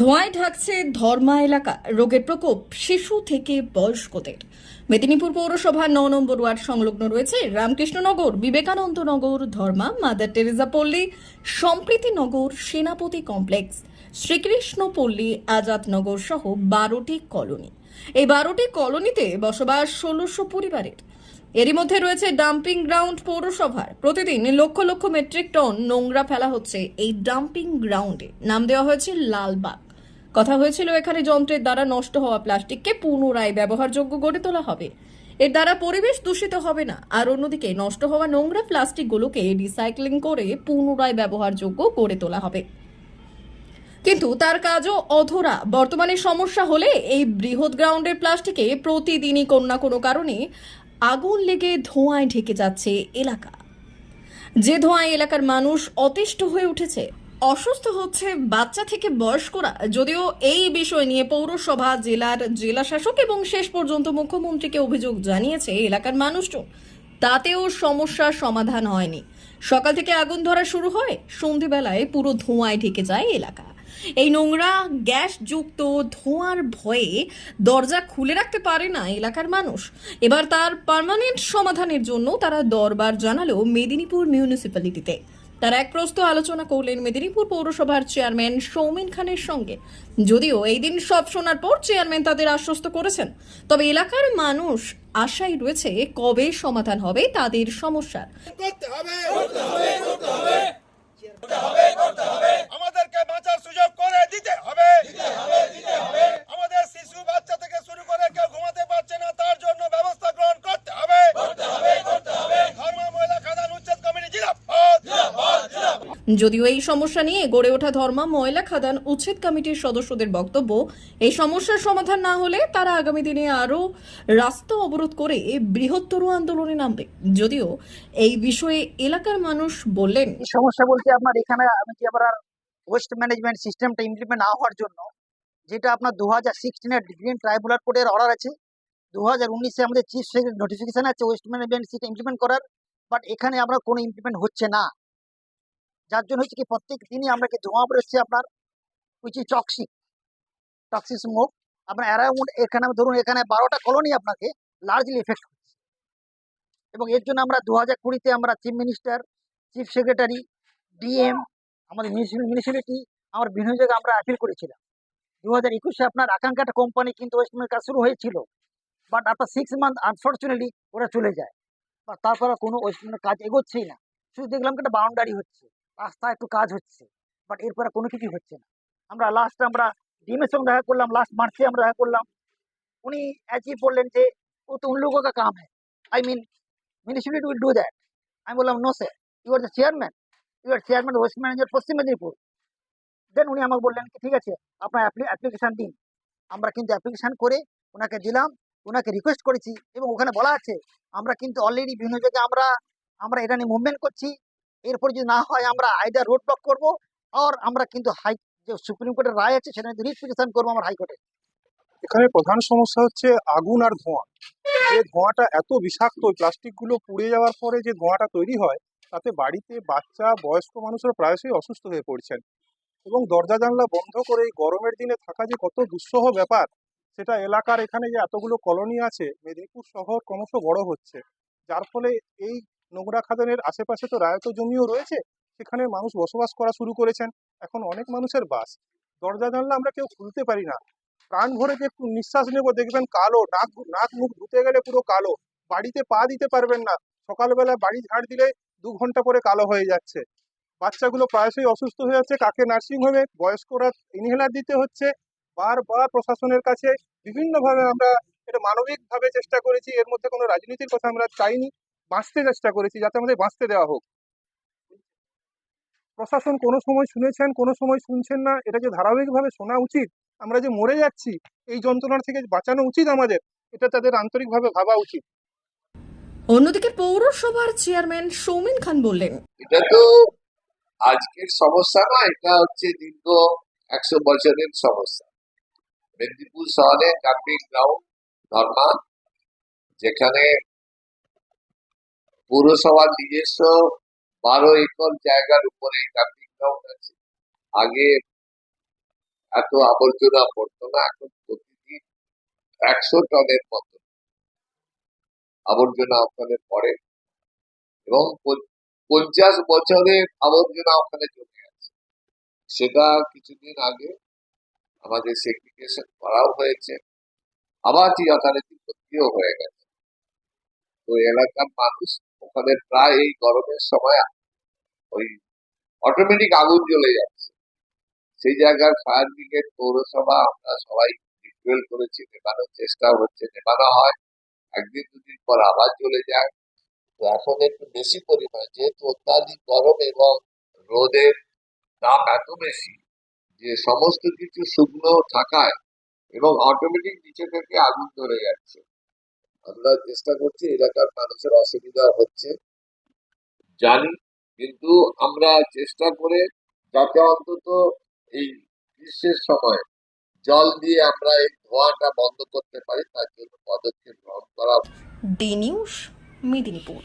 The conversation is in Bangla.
ধোঁয়ায় ঢাকছে ধর্মা এলাকা, রোগের প্রকোপ শিশু থেকে বয়স্কদের। মেদিনীপুর পৌরসভার ন নম্বর ওয়ার্ড সংলগ্ন রয়েছে রামকৃষ্ণনগর, বিবেকানন্দনগর, ধর্মা, মাদার টেরেজা পল্লী সম্প্রীতিনগর সেনাপতি কমপ্লেক্স, শ্রীকৃষ্ণপল্লী, আজাদনগর সহ বারোটি কলোনি। এই বারোটি কলোনিতে বসবাস ষোলোশো পরিবারের। এরই মধ্যে রয়েছে ডাম্পিং গ্রাউন্ড পৌরসভার। প্রতিদিন লক্ষ লক্ষ মেট্রিক টন নোংরা ফেলা হচ্ছে এই ডাম্পিং গ্রাউন্ডে। নাম দেওয়া হয়েছে লালবাগ। কথা হয়েছিল, এখানে যন্ত্রের দ্বারা নষ্ট হওয়া প্লাস্টিককে পুনরায় ব্যবহারযোগ্য গড়ে তোলা হবে। এর দ্বারা পরিবেশ দূষিত হবে না। আর অন্যদিকে, নষ্ট হওয়া নোংরা প্লাস্টিকগুলোকে রিসাইক্লিং করে পুনরায় ব্যবহারযোগ্য গড়ে তোলা হবে। কিন্তু তার কাজও অধরা। বর্তমানে সমস্যা হলে এই বৃহৎ গ্রাউন্ডের প্লাস্টিকে প্রতিদিনই কোনো না কোনো কারণে আগুন লেগে ধোঁয়ায় ঢেকে যাচ্ছে এলাকা। যে ধোঁয়ায় এলাকার মানুষ অতিষ্ঠ হয়ে উঠেছে অসুস্থ হচ্ছে বাচ্চা থেকে বয়স্করা। যদিও এই বিষয় নিয়ে পৌরসভা, জেলার জেলা শাসক এবং শেষ পর্যন্ত মুখ্যমন্ত্রীকে অভিযোগ জানিয়েছে এলাকার মানুষজন। তাতেও সমস্যার সমাধান হয়নি। সকাল থেকে আগুন ধরা শুরু হয়, সন্ধেবেলায় পুরো ধোঁয়ায় ঢেকে যায় এলাকা। এই নোংরা গ্যাস যুক্ত ধোঁয়ার ভয়ে দরজা খুলে রাখতে পারে না এলাকার মানুষ। এবার তার পার্মানেন্ট সমাধানের জন্য তারা দরবার জানালো মেদিনীপুর মিউনিসিপ্যালিটিতে। তারা এক প্রস্ত আলোচনা করলেন মেদিনীপুর পৌরসভার চেয়ারম্যান সৌমিন খানের সঙ্গে। যদিও এই দিন সব শোনার পর চেয়ারম্যান তাদের আশ্বস্ত করেছেন। তবে এলাকার মানুষ আশায় রয়েছে কবে সমাধান হবে তাদের সমস্যার। আমাদেরকে বাঁচার সুযোগ করে দিতে হবে আমাদের শিশু বাচ্চা থেকে শুরু করে কেউ ঘুমাতে পারছে না তার জন্য ব্যবস্থা গ্রহণ করতে হবে ধর্ম মহিলা খাদান উচ্ছেদ কমিটি জিলাফত যদিও এই সমস্যা নিয়ে গড়ে ওঠা ধর্মা, ময়লা, খাদান, উচ্ছেদ কমিটির সদস্যদের বক্তব্য, এই সমস্যার সমাধান না হলে তারা আগামী দিনে আরও রাস্তা অবরোধ করে বৃহত্তর আন্দোলনে নামবে। যদিও এই বিষয়ে এলাকার মানুষ বললেন সমস্যা বলতে আপনার এখানে আমি যে আবার ওয়েস্ট ম্যানেজমেন্ট সিস্টেমটা ইমপ্লিমেন্ট না হওয়ার জন্য, যেটা আপনার দু হাজার সিক্সটিনের গ্রিন ট্রাইব্যুনাল কোর্টের অর্ডার আছে দু হাজার উনিশে আমাদের চিফ সেক্রেটারি নোটিফিকেশন আছে ওয়েস্ট ম্যানেজমেন্ট সিস্টেম ইমপ্লিমেন্ট করার বাট এখানে আমরা কোনো ইমপ্লিমেন্ট হচ্ছে না। যার জন্য হচ্ছে কি, প্রত্যেক দিনই আমরা কি ধোঁয়া বেরোচ্ছে আপনার? Which is toxic toxic smoke আপনার অ্যারাউন্ড এখানে, ধরুন এখানে বারোটা কলোনি আপনাকে লার্জলি এফেক্ট হচ্ছে এবং এর জন্য আমরা দু হাজার কুড়িতে আমরা chief minister chief secretary DM আমাদের মিউনিসিপ্যালিটি আমার বিভিন্ন জায়গায় আমরা অ্যাপিল করেছিলাম। দু হাজার একুশে আপনার আকাঙ্ক্ষাটা কোম্পানি কিন্তু ওয়েস্টমেন্ট কাজ শুরু হয়েছিল। But after six month unfortunately ওরা চলে যায়। বা তারপরে কোনো ওয়েস্টমেন্টের কাজ এগোচ্ছেই না। শুধু দেখলাম একটা বাউন্ডারি হচ্ছে। আস্থা একটু কাজ হচ্ছে বাট এরপরে কোনো কিছু হচ্ছে না। আমরা লাস্ট আমরা ডিমের সঙ্গে দেখা করলাম লাস্ট মার্চে আমরা দেখা করলাম। উনি অ্যাচিভ বললেন যে, ও তো উন কা কাম হ্যাঁ I mean municipality will do that আমি বললাম no sir you are the chairman you are chairman waste manager Paschim Medinipur. Then উনি আমাকে বললেন কি, ঠিক আছে, আপনার অ্যাপ্লিকেশান দিন। আমরা কিন্তু অ্যাপ্লিকেশান করে ওনাকে দিলাম ওনাকে রিকোয়েস্ট করেছি এবং ওখানে বলা আছে, আমরা কিন্তু অলরেডি বিভিন্ন জায়গায় আমরা আমরা এটা নিয়ে মুভমেন্ট করছি। এরপর যদি না হয় আমরা আইদার রোড ব্লক করব আর আমরা কিন্তু হাই যে সুপ্রিম কোর্টের রায় আছে সেটা রিপিটিশন করব আমার হাইকোর্টে এখানে প্রধান সমস্যা হচ্ছে আগুন আর ধোঁয়া। যে ধোঁয়াটা এত বিষাক্ত প্লাস্টিকগুলো পুড়ে যাওয়ার পরে যে ধোঁয়াটা তৈরি হয়, তাতে বাড়িতে বাচ্চা, বয়স্ক মানুষরা প্রায়শই অসুস্থ হয়ে পড়ছেন। এবং দরজা জানলা বন্ধ করে এই গরমের দিনে থাকা যে কত দুঃসহ ব্যাপার, সেটা এলাকার এখানে যে এতগুলো কলোনি আছে, মেদিনীপুর শহর ক্রমশ বড় হচ্ছে। যার ফলে এই নোংরা খাদানের আশেপাশে তো রায়ত জমিও রয়েছে, সেখানে মানুষ বসবাস করা শুরু করেছেন, এখন অনেক মানুষের বাস। দরজা জানলা আমরা কেউ খুলতে পারি না। প্রাণ ভরে যে একটু নিঃশ্বাস নেব, দেখবেন কালো, নাক নাক মুখ ধুতে গেলে পুরো কালো। বাড়িতে পা দিতে পারবেন না। সকালবেলা বাড়ি ঝাড় দিলে দু ঘণ্টা পরে কালো হয়ে যাচ্ছে। বাচ্চাগুলো প্রায়শই অসুস্থ হয়ে যাচ্ছে, কাকে নার্সিং হোমে বয়স্করা ইনহেলার দিতে হচ্ছে বার বারবার প্রশাসনের কাছে। বিভিন্নভাবে আমরা এটা মানবিকভাবে চেষ্টা করেছি, এর মধ্যে কোনো রাজনীতির কথা আমরা চাইনি। বাঁচতে চেষ্টা করেছি যাতে আমাদের বাঁচতে দেওয়া হোক। প্রশাসন কোনো সময় শুনেছেন কোনো সময় শুনছেন না এটাকে ধারাবাহিকভাবে শোনা উচিত আমরা যে মরে যাচ্ছি এই যন্ত্রণার থেকে বাঁচানো উচিত আমাদের এটা তাদের আন্তরিকভাবে ভাবা উচিত। অন্যদিকে পৌরসভার চেয়ারম্যান সৌমেন খান বললেন এটা তো আজকের সমস্যা না এটা হচ্ছে দীর্ঘ একশো বছরের সমস্যা। মেদিনীপুর শহরে গ্রাউন্ড ধর্মা যেখানে পৌরসভার নিজস্ব বারো একর জায়গার উপরে আছে। আগে এত আবর্জনা পড়তো না, এখন প্রতিদিন একশো টনের মতো আবর্জনা ওখানে পড়ে এবং পঞ্চাশ বছরের আবর্জনা ওখানে জমে আছে। সেটা কিছুদিন আগে আমাদের সেগ্রিগেশন করাও হয়েছে আবার চিরকালীন ভর্তিও হয়ে গেছে। তো এলাকার মানুষ ওখানে প্রায় এই গরমের সময় ওই অটোমেটিক আগুন জ্বলে যাচ্ছে। সেই জায়গার ফায়ার ব্রিগেড পৌরসভা আমরা সবাই রিকুয়েল করেছি নেবানোর চেষ্টা হচ্ছে নেবানো হয়। একদিন দুদিন পর আবার জ্বলে যায়। তো এখন একটু বেশি পরিমাণ, যেহেতু অত্যাধিক গরম এবং রোদের তাপ এত বেশি যে সমস্ত কিছু শুকনো থাকায় এবং অটোমেটিক নিচে থেকে আগুন ধরে যাচ্ছে। আমরা চেষ্টা করছি এলাকার মানুষের অসুবিধা হচ্ছে। জানি, কিন্তু আমরা চেষ্টা করে যাতে অন্তত এই গ্রীষ্মের সময় জল দিয়ে আমরা এই ধোঁয়াটা বন্ধ করতে পারি, তার জন্য পদক্ষেপ গ্রহণ করা ডি নিউজ, মেদিনীপুর।